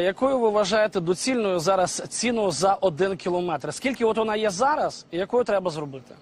Якою ви вважаєте доцільною зараз ціну за один кілометр? Скільки от вона є зараз, і якою треба зробити?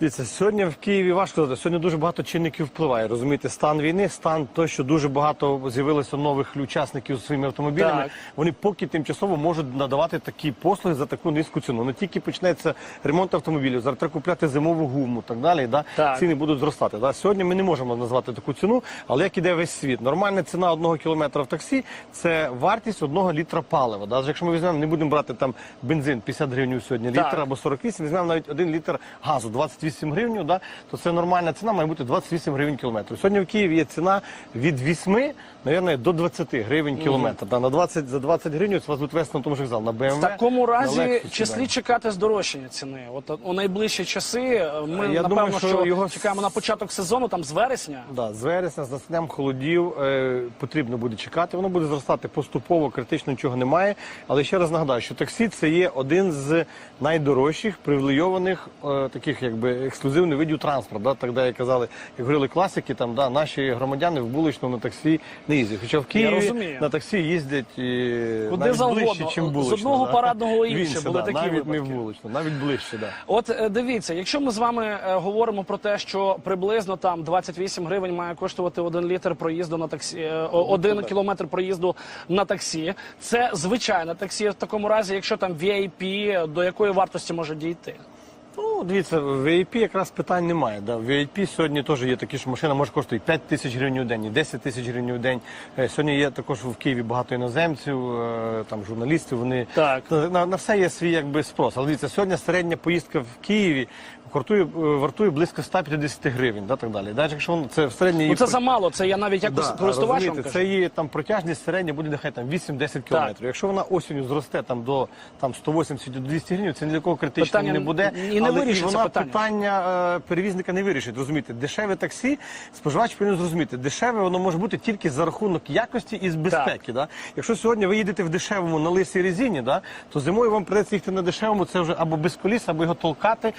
Дивіться, сьогодні в Києві важко сказати. Сьогодні дуже багато чинників впливає. Розумієте, стан війни, стан то, що дуже багато з'явилося нових учасників зі своїми автомобілями. Так. Вони поки тимчасово можуть надавати такі послуги за таку низьку ціну. Не тільки почнеться ремонт автомобілів, зараз треба купляти зимову гуму, так далі. Да? Так. Ціни будуть зростати. Да? Сьогодні ми не можемо назвати таку ціну, але як іде весь світ. Нормальна ціна одного кілометра в таксі це вартість одного літра палива. Да? Якщо ми візьмемо, не будемо брати там бензин 50 гривень сьогодні Так. літр або 48, візьмемо навіть один літр газу 28 гривень, да, то це нормальна ціна, має бути 28 гривень кілометр. Сьогодні в Києві є ціна від 8, мабуть, до 20 гривень кілометр. Да, на 20, за 20 гривень вас будуть вести на тому ж вокзал, на BMW, В такому разі Lexus, чи да. чекати здорожчання ціни? От у найближчі часи е, ми Я напевно, думаю, що, що його- чекаємо на початок сезону, там з вересня. Да, з вересня, з настанням холодів е, потрібно буде чекати. Воно буде зростати поступово, критично нічого немає. Але ще раз нагадаю, що таксі це є один з найдорожчих привілейованих е, таких якби ексклюзивних видів транспорту. Да, де як казали, як говорили класики, там да, наші громадяни в булочному на таксі не їздять. Хоча в Києві на таксі їздять і Куди навіть завгодно. ближче, чим З одного да. парадного інше були да, такі навіть не випадки. вулично, навіть ближче. Да. От е, дивіться, якщо ми з вами е, говоримо про те, що приблизно там 28 гривень має коштувати один літр проїзду на таксі, е, один кілометр проїзду на таксі. Це звичайне таксі. В такому разі, якщо там VIP, до якої вартості може дійти? Ну, дивіться, в VIP якраз питань немає. Да. В VIP сьогодні теж є такі, що машина може коштувати 5 тисяч гривень у день, і 10 тисяч гривень у день. Е, Сьогодні є також в Києві багато іноземців, е, там журналістів. Вони Так. на, на все є свій якби спрос. Але дивіться, сьогодні середня поїздка в Києві вартує, е, вартує близько 150 гривень, да, так далі. Навіть якщо воно- це в середній Ну це замало. Це я навіть як Да, користувач вам розумієте, кажу. це її там протяжність середня буде нехай там 8-10 кілометрів. Якщо вона осінню зросте там до там 180 до 200 гривень, це ні для кого критично Питання не буде. і не але вирішиться вона питання. питання е, перевізника не вирішить. Розумієте, дешеве таксі споживач повинен зрозуміти. Дешеве воно може бути тільки за рахунок якості і з безпеки. Да? Якщо сьогодні ви їдете в дешевому на лисій резині, да, то зимою вам придеться їхати на дешевому. Це вже або без коліс, або його толкати.